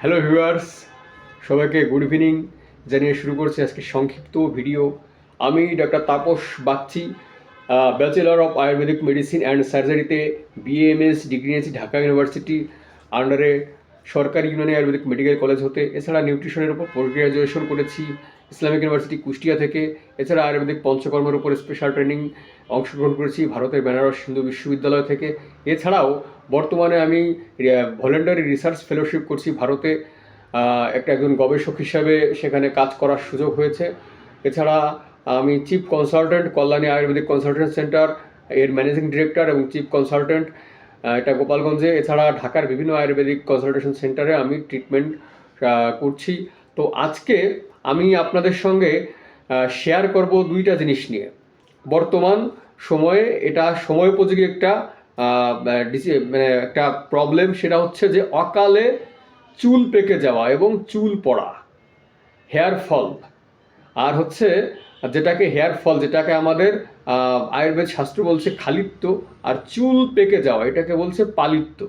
Hello viewers সবাইকে good evening জানিয়ে শুরু করছি আজকে সংক্ষিপ্ত ভিডিও আমি doctor Tapas Bagchi bachelor of ayurvedic medicine and সার্জারিতে BMS degree নিয়েছি ঢাকা ইউনিভার্সিটি আন্ডারে সরকারি ইউনানি আয়ুর্বেদিক মেডিকেল কলেজ হতে, এছাড়া নিউট্রিশনের উপর পোস্ট গ্রাজুয়েশন করেছি, ইসলামিক ইউনিভার্সিটি কুষ্টিয়া থেকে, এছাড়া আয়ুর্বেদিক পঞ্চকর্মের উপর স্পেশাল ট্রেনিং অংশগ্রহণ করেছি, ভারতের বেনারস হিন্দু বিশ্ববিদ্যালয় থেকে। এছাড়াও বর্তমানে আমি ভলেন্টারি রিসার্চ ফেলোশিপ করছি ভারতে একটা একজন গবেষক হিসাবে সেখানে কাজ করার সুযোগ হয়েছে। এছাড়া আমি chief consultant Kalyani ayurvedic consultant centre এর ম্যানেজিং ডিরেক্টর এবং চিফ কনসালটেন্ট এটা গোপালগঞ্জে, এছাড়া ঢাকার বিভিন্ন আয়ুর্বেদিক কনসালটেশন সেন্টারে আমি ট্রিটমেন্ট করছি। তো আজকে আমি আপনাদের সঙ্গে শেয়ার করব দুইটা জিনিস নিয়ে। বর্তমান সময়ে এটা সময়োপযোগী একটা ডিসি- মানে একটা প্রবলেম সেটা হচ্ছে যে অকালে চুল পেকে যাওয়া এবং চুল পড়া হেয়ার ফল আর হচ্ছে যেটাকে হেয়ার ফল, যেটাকে আমাদের আয়ুর্বেদ শাস্ত্র বলছে খালিত্ব আর চুল পেকে যাওয়া, এটাকে বলছে পালিত্য।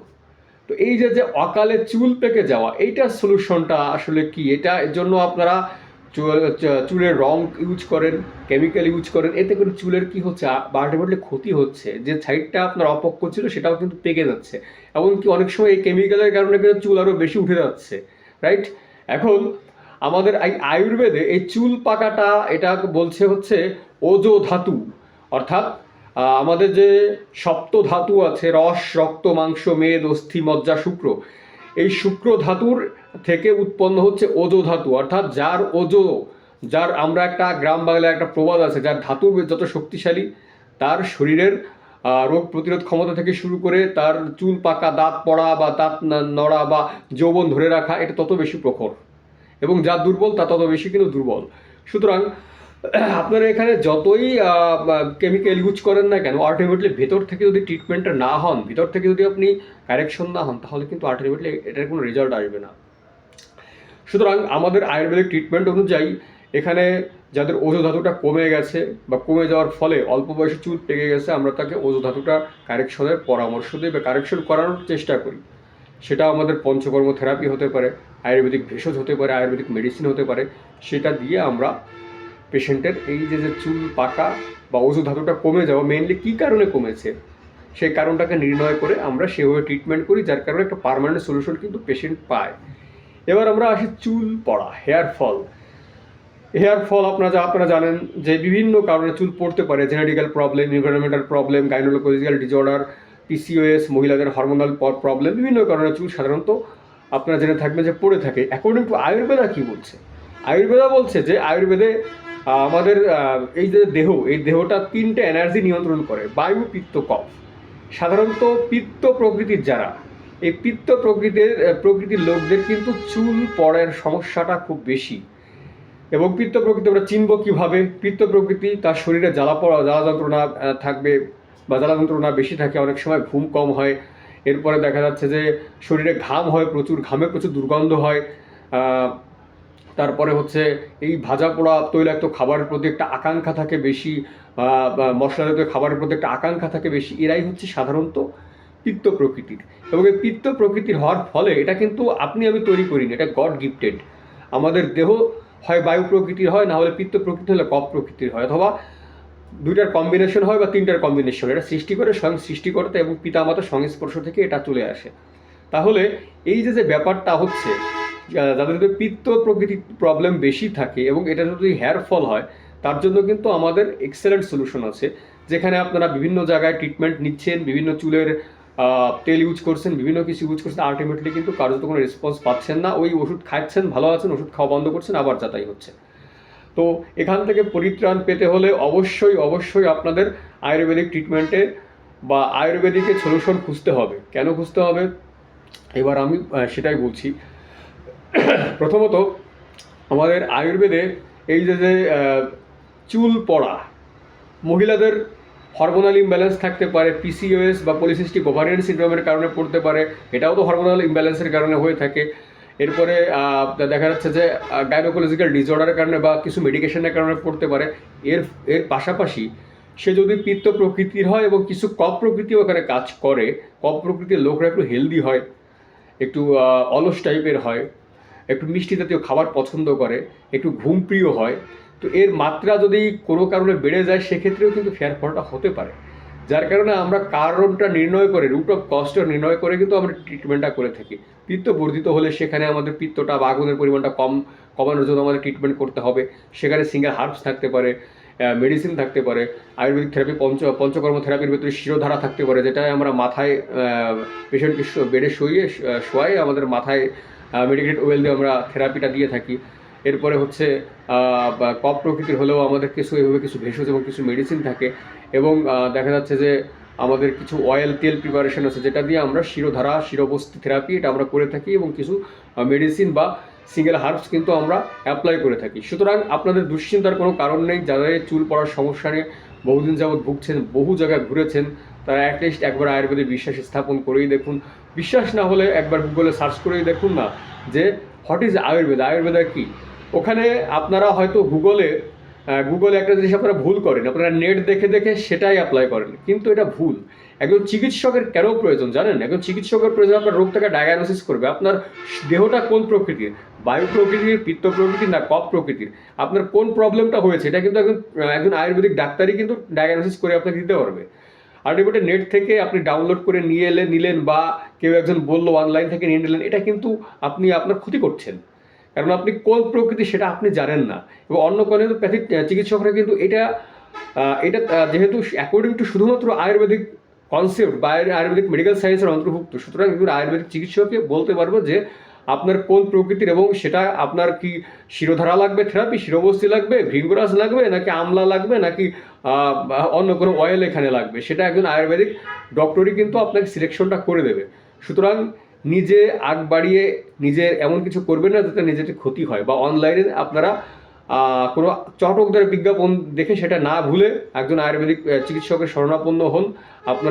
তো এই যে যে অকালে চুল পেকে যাওয়া, এইটার সলিউশনটা আসলে কি? এটা এর জন্য আপনারা চুল- চুলের রং ইউজ করেন কেমিক্যাল ইউজ করেন, এতে করে চুলের কি হচ্ছে? আলটিমেটলি ক্ষতি হচ্ছে। যে সাইডটা আপনার অপক্ষ ছিল, সেটাও কিন্তু পেকে যাচ্ছে। এমনকি অনেক সময় এই কেমিক্যালের কারণে কিন্তু চুল আরও বেশি উঠে যাচ্ছে রাইট এখন আমাদের এই আয়ুর্বেদে এই চুল পাকাটা এটা বলছে হচ্ছে ওজো ধাতু। অর্থাৎ আমাদের যে সপ্ত ধাতু আছে, রস, রক্ত, মাংস, মেদ, অস্থি, মজ্জা, শুক্র, এই শুক্র ধাতুর থেকে উৎপন্ন হচ্ছে ওজো ধাতু। অর্থাৎ যার ওজো, যার আমরা একটা গ্রাম বাংলায় একটা প্রবাদ আছে, যার ধাতু যত শক্তিশালী, তার শরীরের রোগ প্রতিরোধ ক্ষমতা থেকে শুরু করে তার চুল পাকা, দাঁত পড়া বা দাঁত নড়া বা যৌবন ধরে রাখা, এটা তত বেশি প্রখর। এবং যা দুর্বল, তা তত বেশি কিন্তু দুর্বল। সুতরাং, আপনারা এখানে যতই কেমিক্যাল ইউজ করেন না কেন আলটিমেটলি ভেতর থেকে যদি ট্রিটমেন্টটা না হন, ভিতর থেকে যদি আপনি কারেকশন না হন, তাহলে কিন্তু আলটিমেটলি এটার কোনো রেজাল্ট আসবে না। সুতরাং, আমাদের আয়ুর্বেদিক ট্রিটমেন্ট অনুযায়ী, এখানে যাদের ধাতুটা কমে গেছে বা কমে যাওয়ার ফলে অল্প বয়সে চুল পেকে গেছে, আমরা তাকে ধাতুটা কারেকশনের পরামর্শ দিই বা কারেকশন করানোর চেষ্টা করি। সেটা আমাদের পঞ্চকর্ম থেরাপি হতে পারে, আয়ুর্বেদিক ভেষজ হতে পারে, আয়ুর্বেদিক মেডিসিন হতে পারে, সেটা দিয়ে আমরা পেশেন্টের এই যে যে চুল পাকা বা ধাতুটা কমে যাওয়া মেইনলি কী কারণে কমেছে? সেই কারণটাকে নির্ণয় করে আমরা সেভাবে ট্রিটমেন্ট করি, যার কারণে একটা পার্মানেন্ট সলিউশন কিন্তু পেশেন্ট পায়। এবার আমরা আসি চুল পড়া হেয়ার ফল হেয়ার ফল আপনারা যা, আপনারা জানেন যে বিভিন্ন কারণে চুল পড়তে পারে genetical problem environmental problem gynaecological disorder PCOS মহিলাদের হরমোনাল প্রবলেম বিভিন্ন কারণে চুল সাধারণত আপনারা জেনে থাকবেন যে পড়ে থাকে। অ্যাকর্ডিং টু আয়ুর্বেদা কী বলছে? আয়ুর্বেদা বলছে যে আয়ুর্বেদে আমাদের এই যে দেহ, এই দেহটা তিনটে এনার্জি নিয়ন্ত্রণ করে, বায়ু, পিত্ত, কফ। সাধারণত পিত্ত প্রকৃতির যারা, এই পিত্ত প্রকৃতির প্রকৃতির লোকদের কিন্তু চুল পড়ার সমস্যাটা খুব বেশি। এবং পিত্ত প্রকৃতি আমরা চিনব কীভাবে? পিত্ত প্রকৃতি তার শরীরে জ্বালা পড়া, জ্বালা যন্ত্রণা থাকবে বা জ্বালা যন্ত্রণা বেশি থাকে, অনেক সময় ঘুম কম হয়। এরপরে দেখা যাচ্ছে যে শরীরে ঘাম হয় প্রচুর, ঘামে প্রচুর দুর্গন্ধ হয়। তারপরে হচ্ছে এই ভাজা পোড়া তৈলাক্ত খাবারের প্রতি একটা আকাঙ্ক্ষা থাকে বেশি মশলা জাতীয় খাবারের প্রতি একটা আকাঙ্ক্ষা থাকে বেশি। এরাই হচ্ছে সাধারণত পিত্ত প্রকৃতির। এবং এই পিত্ত প্রকৃতির হওয়ার ফলে এটা কিন্তু আপনি আমি তৈরি করিনি, এটা গড গিফটেড। আমাদের দেহ হয় বায়ু প্রকৃতির হয়, না হলে পিত্ত প্রকৃতি হলে কপ প্রকৃতির হয়। অথবা দুইটার কম্বিনেশন হয় বা তিনটার কম্বিনেশন এটা সৃষ্টি করে স্বয়ং সৃষ্টিকর্তা এবং পিতামাতার সংস্পর্শ থেকে এটা চলে আসে। তাহলে এই যে যে ব্যাপারটা হচ্ছে যাদের যদি পিত্ত প্রকৃতির প্রবলেম বেশি থাকে এবং এটা যদি হেয়ার ফল হয়, তার জন্য কিন্তু আমাদের এক্সেলেন্ট সলিউশন আছে। যেখানে আপনারা বিভিন্ন জায়গায় ট্রিটমেন্ট নিচ্ছেন, বিভিন্ন চুলের তেল ইউজ করছেন, বিভিন্ন কিছু ইউজ করছেন আলটিমেটলি কিন্তু কারোর তো কোনো রেসপন্স পাচ্ছেন না। ওই ওষুধ খাচ্ছেন, ভালো আছেন, ওষুধ খাওয়া বন্ধ করছেন, আবার যাতাই হচ্ছে। তো এখান থেকে পরিত্রাণ পেতে হলে অবশ্যই অবশ্যই আপনাদের আয়ুর্বেদিক ট্রিটমেন্টে বা আয়ুর্বেদিকের সলিউশন খুঁজতে হবে। কেন খুঁজতে হবে? এবার আমি সেটাই বলছি। প্রথমত, আমাদের আয়ুর্বেদে এই যে যে চুল পড়া, মহিলাদের হরমোনাল ইমব্যালেন্স থাকতে পারে পিসিওএস বা পলিসিস্টিক ওভারিয়ান সিন্ড্রোমের কারণে পড়তে পারে, এটাও তো হরমোনাল ইমব্যালেন্সের কারণে হয়ে থাকে। এরপরে দেখা যাচ্ছে যে গাইনোকোলজিক্যাল ডিসঅর্ডারের কারণে বা কিছু মেডিকেশনের কারণে পড়তে পারে। এর এর পাশাপাশি সে যদি পিত্ত প্রকৃতির হয় এবং কিছু কপ প্রকৃতিও এখানে কাজ করে, কপ প্রকৃতির লোকরা একটু হেলদি হয়, একটু অলস টাইপের হয়, একটু মিষ্টি জাতীয় খাবার পছন্দ করে, একটু ঘুম প্রিয় হয়, তো এর মাত্রা যদি কোনো কারণে বেড়ে যায়, সেক্ষেত্রেও কিন্তু ফেয়ার ফলটা হতে পারে। যার কারণে আমরা কারণটা নির্ণয় করে রুট অফ কজটা নির্ণয় করে কিন্তু আমরা ট্রিটমেন্টটা করে থাকি। পিত্ত বর্ধিত হলে সেখানে আমাদের পিত্তটা বা আগুনের পরিমাণটা কম, কমানোর জন্য আমাদের ট্রিটমেন্ট করতে হবে। সেখানে সিঙ্গেল হার্বস থাকতে পারে মেডিসিন থাকতে পারে, আয়ুর্বেদিক থেরাপি পঞ্চ, পঞ্চকর্ম থেরাপির ভেতরে শিরোধারা থাকতে পারে যেটা আমরা মাথায় পেশেন্টকে বেডে শুয়ে শোয়াই আমাদের মাথায় মেডিকেটেড ওয়েল দিয়ে আমরা থেরাপিটা দিয়ে থাকি। এরপরে হচ্ছে কপ প্রকৃতির হলেও আমাদের কিছু এভাবে কিছু ভেষজ এবং কিছু মেডিসিন থাকে এবং দেখা যাচ্ছে যে আমাদের কিছু অয়েল তেল প্রিপারেশন আছে যেটা দিয়ে আমরা শিরোধারা, শিরবস্তি থেরাপি এটা আমরা করে থাকি এবং কিছু মেডিসিন বা সিঙ্গেল হার্বস কিন্তু আমরা অ্যাপ্লাই করে থাকি। সুতরাং আপনাদের দুশ্চিন্তার কোনো কারণ নেই, যাদের চুল পড়ার সমস্যা নিয়ে বহুদিন যাবৎ ভুগছেন, বহু জায়গায় ঘুরেছেন, তারা অ্যাটলিস্ট একবার আয়ুর্বেদে বিশ্বাস স্থাপন করেই দেখুন। বিশ্বাস না হলে একবার গুগলে সার্চ করেই দেখুন না যে হোয়াট ইজ আয়ুর্বেদ? আয়ুর্বেদা কি? ওখানে আপনারা হয়তো গুগলে গুগলে একটা জিনিস আপনারা ভুল করেন। আপনারা নেট দেখে দেখে সেটাই অ্যাপ্লাই করেন। কিন্তু এটা ভুল। একজন চিকিৎসকের কেন প্রয়োজন জানেন? একজন চিকিৎসকের প্রয়োজন আপনার রোগটাকে ডায়াগনোসিস করবে। আপনার দেহটা কোন প্রকৃতির? বায়ু প্রকৃতির, পিত্ত প্রকৃতির না কপ প্রকৃতির? আপনার কোন প্রবলেমটা হয়েছে? এটা কিন্তু একজন একজন আয়ুর্বেদিক ডাক্তারই কিন্তু ডায়াগনোসিস করে আপনাকে দিতে পারবে। আলটিমেটলি নেট থেকে আপনি ডাউনলোড করে নিয়ে এলে, নিলেন বা কেউ একজন বলল অনলাইন থেকে নিয়ে নিলেন, এটা কিন্তু আপনি আপনার ক্ষতি করছেন। কারণ আপনি কোন প্রকৃতি সেটা আপনি জানেন না। এবং অন্য কোনো চিকিৎসকরা কিন্তু এটা এটা যেহেতু অ্যাকর্ডিং টু শুধুমাত্র আয়ুর্বেদিক কনসেপ্ট বা আয়ুর্বেদিক মেডিকেল সায়েন্সের অন্তর্ভুক্ত, সুতরাং কিন্তু আয়ুর্বেদিক চিকিৎসককে বলতে পারব যে আপনার কোন প্রকৃতির এবং সেটা আপনার কি শিরোধারা লাগবে থেরাপি শিরবস্তি লাগবে, ভৃঙ্গরাজ লাগবে, নাকি আমলা লাগবে, নাকি অন্য কোনো অয়েল এখানে লাগবে, সেটা একজন আয়ুর্বেদিক ডক্টরই কিন্তু আপনাকে সিলেকশনটা করে দেবে। সুতরাং নিজে আগ বাড়িয়ে নিজের এমন কিছু করবেন না যাতে নিজের ক্ষতি হয় বা অনলাইনে আপনারা কোনো চটকদার বিজ্ঞাপন দেখে সেটা না ভুলে একজন আয়ুর্বেদিক চিকিৎসকের শরণাপন্ন হন। আপনার